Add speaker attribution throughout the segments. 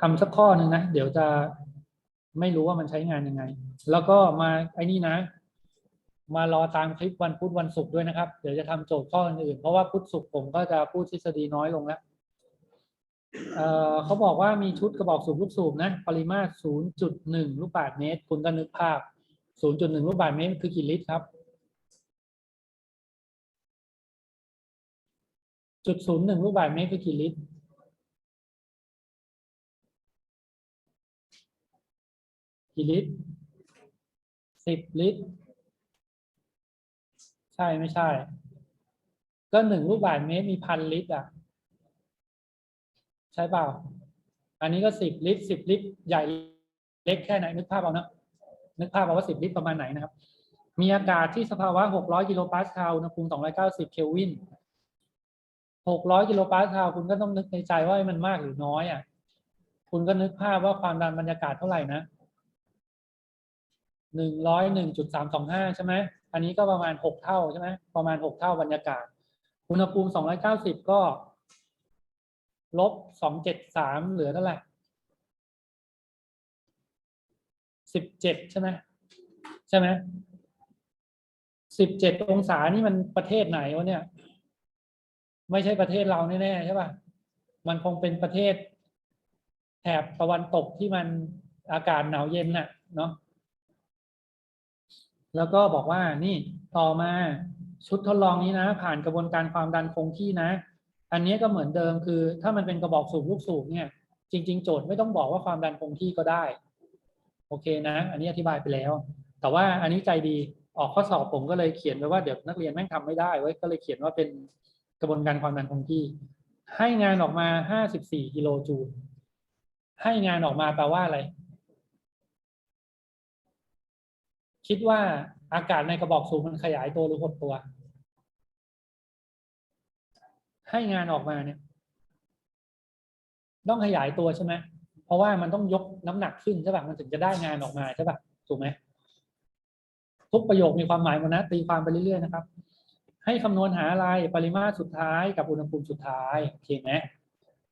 Speaker 1: ทำสักข้อหนึ่งนะ เดี๋ยวจะไม่รู้ว่ามันใช้งานยังไง แล้วก็มาไอ้นี่นะ มารอตามคลิปวันพุธวันศุกร์ด้วยนะครับ เดี๋ยวจะทำโจทย์ข้ออื่นๆเพราะว่าพุธศุกร์ผมก็จะพูดทฤษฎีน้อยลงแล้วเเขาบอกว่ามีชุดกระบอกสูบลูกสูบนะ ปริมาตร 0.1 ลูกบาศก์เมตร คุณก็นึกภาพ 0.1 ลูกบาศก์เมตรคือกี่ลิตรครับ จุดศูนย์หนึ่งลูกบาศก์เมตรคือกี่ลิตร กี่ลิตรสิบลิตร ใช่ไม่ใช่ ก็หนึ่งลูกบาศก์เมตรมีพันลิตรอะ ใช่เปล่า อันนี้ก็สิบลิตรสิบลิตร ใหญ่เล็กแค่ไหนนึกภาพเอานะนึกภาพเอาว่าสิบลิตรประมาณไหนนะครับ มีอากาศที่สภาวะหกร้อยกิโลปาสคาลอุณหภูมิสองร้อยเก้าสิบเคลวินหกร้อยกิโลปาสคาลคุณก็ต้องนึกในใจว่ามันมากหรือน้อยอะ คุณก็นึกภาพว่าความดันบรรยากาศเท่าไหร่นะ หนึ่งร้อยหนึ่งจุดสามสองห้าใช่ไหมอันนี้ก็ประมาณหกเท่าใช่ไหมประมาณหกเท่าบรรยากาศ อุณหภูมิสองร้อยเก้าสิบก็ลบสองเจ็ดสามเหลือเท่าไหร่สิบเจ็ดใช่ไหมใช่ไหมสิบเจ็ดองศานี่มันประเทศไหนวะเนี่ย ไม่ใช่ประเทศเราแน่ๆใช่ป่ะมันคงเป็นประเทศแถบตะวันตกที่มันอากาศหนาวเย็นน่ะ เนาะ แล้วก็บอกว่านี่ต่อมาชุดทดลองนี้นะ ผ่านกระบวนการความดันคงที่นะ อันนี้ก็เหมือนเดิมคือ ถ้ามันเป็นกระบอกสูบลูกสูบเนี่ย จริง ๆ โจทย์ไม่ต้องบอกว่าความดันคงที่ก็ได้ โอเคนะ อันนี้อธิบายไปแล้ว แต่ว่าอันนี้ใจดีออกข้อสอบผมก็เลยเขียนไว้ว่าเดี๋ยวนักเรียนแม่งทำไม่ได้ไว้ก็เลยเขียนว่าเป็นกระบวนการความดันคงที่ ให้งานออกมา 54 กิโลจูลให้งานออกมาแปลว่าอะไร คิดว่าอากาศในกระบอกสูบมันขยายตัวหรือหดตัว ให้งานออกมาเนี่ย ต้องขยายตัวใช่ไหมเพราะว่ามันต้องยกน้ำหนักขึ้นใช่ป่ะมันถึงจะได้งานออกมาใช่ป่ะถูกไหมทุกประโยคมีความหมายหมดนะตีความไปเรื่อยๆนะครับ ให้คำนวณหาอะไรปริมาตรสุดท้ายกับอุณหภูมิสุดท้ายโอเคไหม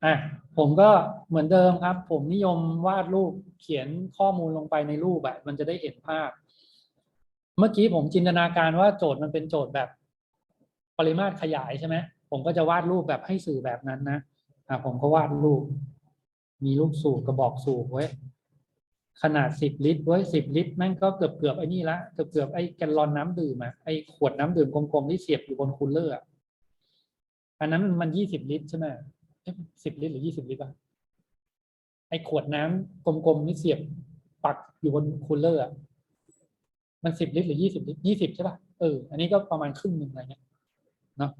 Speaker 1: อะผมก็เหมือนเดิมครับ ผมนิยมวาดรูปเขียนข้อมูลลงไปในรูปแบบมันจะได้เห็นภาพ เมื่อกี้ผมจินตนาการว่าโจทย์มันเป็นโจทย์แบบปริมาตรขยายใช่ไหมผมก็จะวาดรูปแบบให้สื่อแบบนั้นนะอะผมก็วาดรูป มีลูกสูบกระบอกสูบไว้ ขนาดสิบลิตรไว้สิบลิตรแม่งก็เกือบเกือบไอ้นี่ละเกือบเกือบไอ้แกลลอนน้ำดื่มอะไอ้ขวดน้ำดื่มกลมๆที่เสียบอยู่บนคูลเลอร์อะอันนั้นมันยี่สิบลิตรใช่ไหมสิบลิตรหรือยี่สิบลิตรอะไอ้ขวดน้ำกลมๆที่เสียบปักอยู่บนคูลเลอร์อะ มันสิบลิตรหรือยี่สิบลิตรยี่สิบใช่ป่ะเอออันนี้ก็ประมาณครึ่งหนึ่งอะไรเงี้ยเนาะ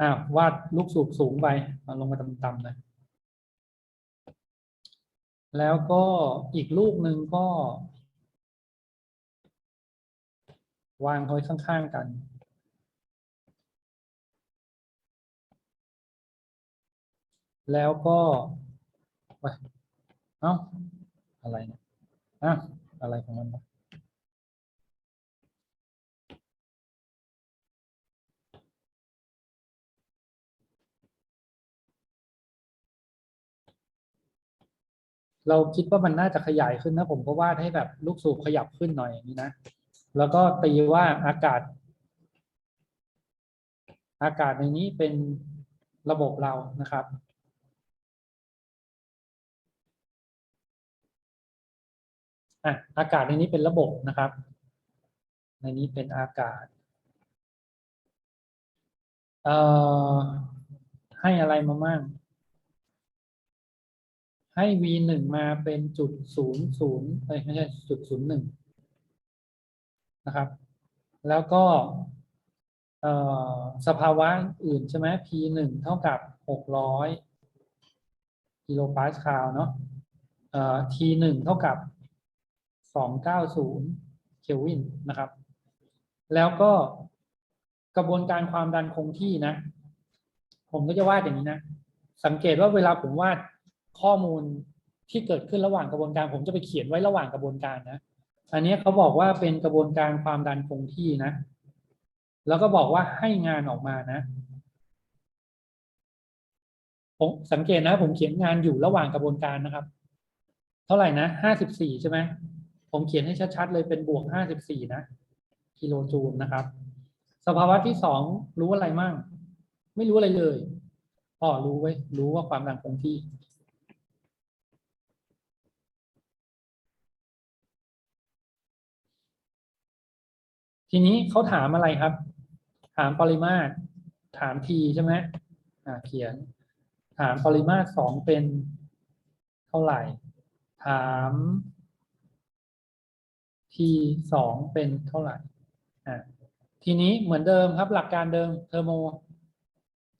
Speaker 1: อ้าววาดลูกสูบสูงไปเอาลงมาต่ำๆนะแล้วก็อีกลูกหนึ่งก็ วางไว้ข้างๆกันแล้วก็ไปเอ้าอะไรเนี่ยอ้าอะไรของมันวะ เราคิดว่ามันน่าจะขยายขึ้นนะผมก็วาดให้แบบลูกสูบขยับขึ้นหน่อยอย่างนี้นะ แล้วก็ตีว่าอากาศ อากาศในนี้เป็นระบบเรานะครับ อะอากาศในนี้เป็นระบบนะครับ ในนี้เป็นอากาศ เอ่อให้อะไรมามั่ง ให้ v หนึ่งมาเป็นจุดศูนย์ศูนย์ไม่ใช่จุดศูนย์หนึ่งนะครับ แล้วก็สภาวะอื่นใช่ไหม p หนึ่งเท่ากับหกร้อยกิโลปาสคาลเนาะ t หนึ่งเท่ากับสองเก้าศูนย์เคลวินนะครับ แล้วก็กระบวนการความดันคงที่นะ ผมก็จะวาดอย่างนี้นะ สังเกตว่าเวลาผมวาด ข้อมูลที่เกิดขึ้นระหว่างกระบวนการ ผมจะไปเขียนไว้ระหว่างกระบวนการนะ อันนี้เขาบอกว่าเป็นกระบวนการความดันคงที่นะ แล้วก็บอกว่าให้งานออกมานะผมสังเกตนะ ผมเขียนงานอยู่ระหว่างกระบวนการนะครับ เท่าไหร่นะห้าสิบสี่ใช่ไหมผมเขียนให้ชัดๆเลยเป็นบวกห้าสิบสี่นะกิโลจูลนะครับ สภาวะที่สองรู้อะไรมั่ง ไม่รู้อะไรเลยอ๋อรู้ไว้ รู้ว่าความดันคงที่ ทีนี้เขาถามอะไรครับ ถามปริมาตร ถามทีใช่ไหมอ่าเขียน ถามปริมาตรสองเป็นเท่าไหร่ ถามทีสองเป็นเท่าไหร่อ่าทีนี้เหมือนเดิมครับหลักการเดิมเทอร์โม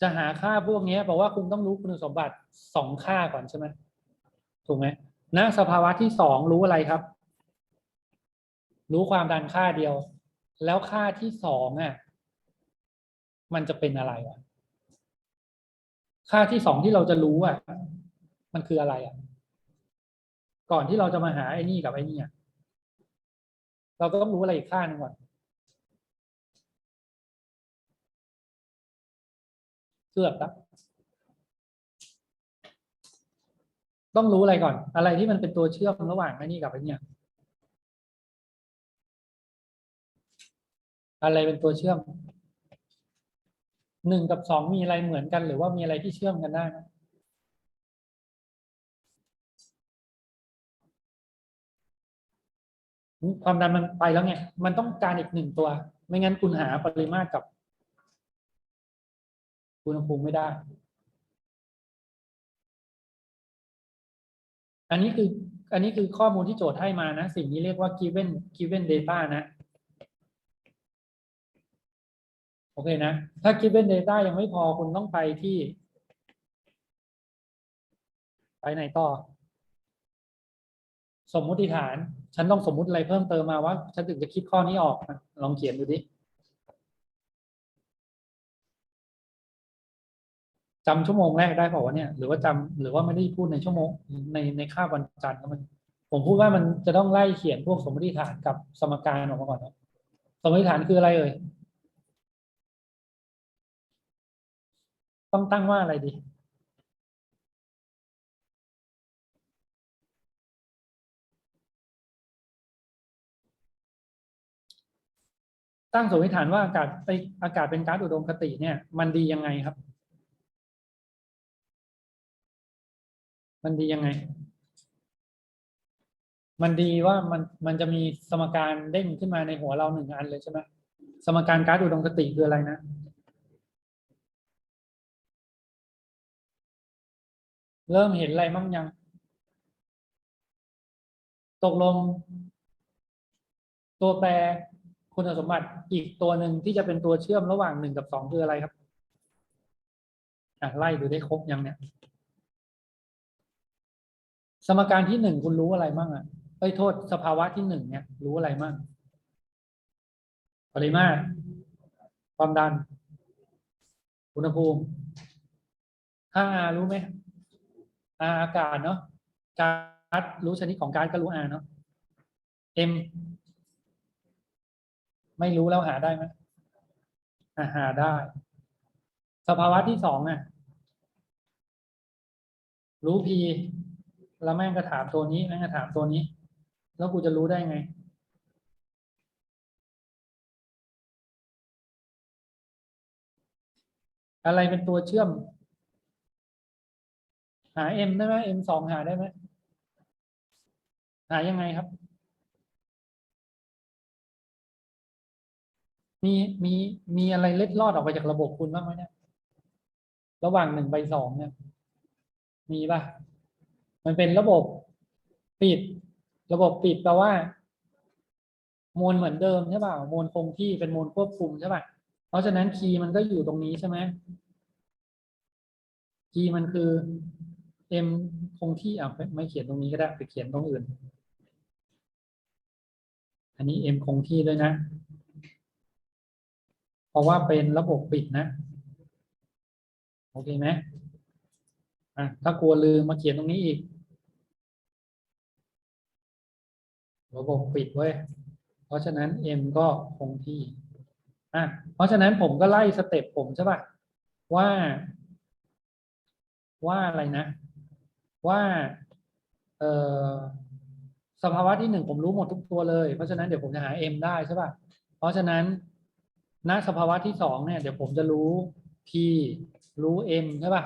Speaker 1: จะหาค่าพวกนี้แปลว่าคุณต้องรู้คุณสมบัติสองค่าก่อนใช่ไหมถูกไหมณสภาวะที่สองรู้อะไรครับ รู้ความดันค่าเดียว แล้วค่าที่สองอะ มันจะเป็นอะไรอะ ค่าที่สองที่เราจะรู้อะ มันคืออะไรอะ ก่อนที่เราจะมาหาไอ้นี่กับไอ้นี่อะเราก็ต้องรู้อะไรอีกค่าหนึ่งก่อนเกือบแล้วต้องรู้อะไรก่อน อะไรที่มันเป็นตัวเชื่อมระหว่างไอ้นี่กับไอ้เนี่ย อะไรเป็นตัวเชื่อมหนึ่งกับสองมีอะไรเหมือนกันหรือว่ามีอะไรที่เชื่อมกันได้ความดันมันไปแล้วไงมันต้องการอีกหนึ่งตัว ไม่งั้นคุณหาปริมาตรกับอุณหภูมิไม่ได้ อันนี้คือ อันนี้คือข้อมูลที่โจทย์ให้มานะ สิ่งนี้เรียกว่า given given data นะ เคนะ ถ้า given data ยังไม่พอคุณต้องไปที่ ไปไหนต่อ สมมุติฐาน ฉันต้องสมมุติอะไรเพิ่มเติมมาว่า ฉันถึงจะคิดข้อนี้ออก ลองเขียนดูดิจำชั่วโมงแรกได้เปล่าวะเนี่ยหรือว่าจำหรือว่าไม่ได้พูดในชั่วโมงในในคาบวันจันทร์ก็มันผมพูดว่ามันจะต้องไล่เขียนพวกสมมติฐานกับสมการออกมาก่อนนะสมมติฐานคืออะไรเอ่ย ต้องตั้งว่าอะไรดีตั้งสมมติฐานว่าอากาศไออากาศเป็นก๊าซอุดมคติเนี่ย มันดียังไงครับ มันดียังไง มันดีว่ามันมันจะมีสมการเด้งขึ้นมาในหัวเราหนึ่งอันเลยใช่ไหมสมการก๊าซอุดมคติคืออะไรนะ เริ่มเห็นอะไรมั่งยัง ตกลง ตัวแปรคุณสมบัติอีกตัวหนึ่งที่จะเป็นตัวเชื่อมระหว่างหนึ่งกับสองคืออะไรครับอะไล่ดูได้ครบยังเนี่ย สมการที่หนึ่งคุณรู้อะไรมั่งอะเอ้ยโทษสภาวะที่หนึ่งเนี่ย รู้อะไรมั่งปริมาตรความดัน อุณหภูมิค่า R รู้ไหม R อากาศเนาะก๊าซรู้ชนิดของก๊าซก็รู้ R เนาะ M ไม่รู้แล้วหาได้ไหมหาได้ สภาวะที่สองอะ รู้ P แล้วแม่งก็ถามตัวนี้แม่งก็ถามตัวนี้ แล้วกูจะรู้ได้ไงอะไรเป็นตัวเชื่อมา M ได้ไหม M สองหาได้ไหมหายังไงครับ มีมีมีอะไรเล็ดลอดออกไปจากระบบคุณบ้างไหมเนี่ยระหว่างหนึ่งไปสองเนี่ย มีป่ะมันเป็นระบบปิด ระบบปิดแปลว่า มวลเหมือนเดิมใช่ป่ะมวลคงที่เป็นมวลควบคุมใช่ป่ะเพราะฉะนั้นคีย์มันก็อยู่ตรงนี้ใช่ไหมคีย์มันคือ m คงที่อะไม่เขียนตรงนี้ก็ได้ไปเขียนตรงอื่น อันนี้ m คงที่ด้วยนะ เพราะว่าเป็นระบบปิดนะ โอเคไหมอะถ้ากลัวลืมมาเขียนตรงนี้อีก ระบบปิดเว้ย เพราะฉะนั้น m ก็คงที่อะเพราะฉะนั้นผมก็ไล่สเต็ปผมใช่ป่ะว่าว่าอะไรนะ ว่าเออสภาวะที่หนึ่งผมรู้หมดทุกตัวเลย เพราะฉะนั้นเดี๋ยวผมจะหา m ได้ใช่ป่ะ เพราะฉะนั้นณสภาวะที่สองเนี่ยเดี๋ยวผมจะรู้ p รู้ m ใช่ป่ะ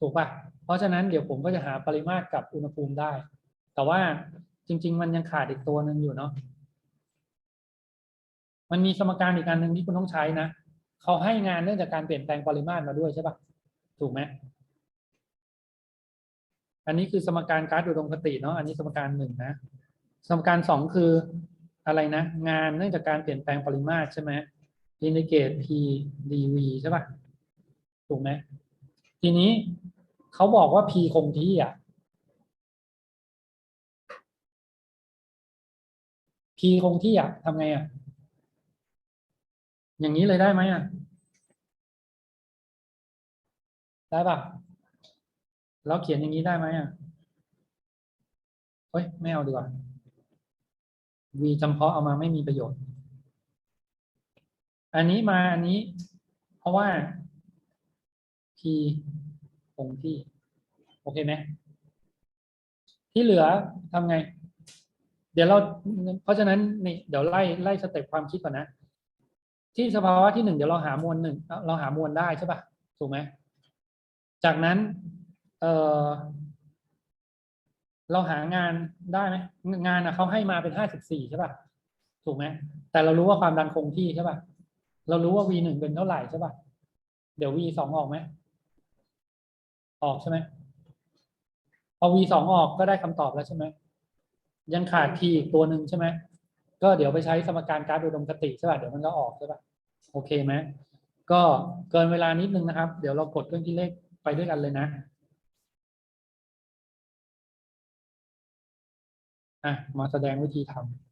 Speaker 1: ถูกป่ะ เพราะฉะนั้นเดี๋ยวผมก็จะหาปริมาตรกับอุณหภูมิได้ แต่ว่าจริง ๆ มันยังขาดอีกตัวหนึ่งอยู่เนาะ มันมีสมการอีกอันหนึ่งที่คุณต้องใช้นะ เขาให้งานเนื่องจากการเปลี่ยนแปลงปริมาตรมาด้วยใช่ป่ะ ถูกไหม อันนี้คือสมการการ์ดอุดมคติเนาะอันนี้สมการหนึ่งนะ สมการสองคืออะไรนะ งานเนื่องจากการเปลี่ยนแปลงปริมาตรใช่ไหมอินทิเกต p dv ใช่ป่ะถูกไหมทีนี้เขาบอกว่า p คงที่อะ p คงที่อะทำไงอะ อย่างนี้เลยได้ไหมอะ ได้ป่ะ แล้วเขียนอย่างนี้ได้ไหมอะเฮ้ยไม่เอาดีกว่า v จำเพาะเอามาไม่มีประโยชน์ อันนี้มาอันนี้ เพราะว่า p คงที่ โอเคไหมที่เหลือทำไง เดี๋ยวเรา เพราะฉะนั้นนี่เดี๋ยวไล่ไล่สเต็ปความคิดก่อนนะ ที่สภาวะที่หนึ่งเดี๋ยวเราหามวลหนึ่งเราหามวลได้ใช่ปะถูกไหมจากนั้น เออเราหางานได้ไหมงานอะเขาให้มาเป็นห้าสิบสี่ใช่ป่ะถูกไหมแต่เรารู้ว่าความดันคงที่ใช่ป่ะเรารู้ว่า v หนึ่งเป็นเท่าไหร่ใช่ป่ะเดี๋ยว v สองออกไหมออกใช่ไหมพอ v สองออกก็ได้คำตอบแล้วใช่ไหมยังขาด t อีกตัวหนึ่งใช่ไหมก็เดี๋ยวไปใช้สมการการ์ดอุดมคติใช่ป่ะเดี๋ยวมันก็ออกใช่ป่ะโอเคไหมก็เกินเวลานิดนึงนะครับ เดี๋ยวเรากดเครื่องคิดเลขไปด้วยกันเลยนะ อะมาแสดงวิธีทำ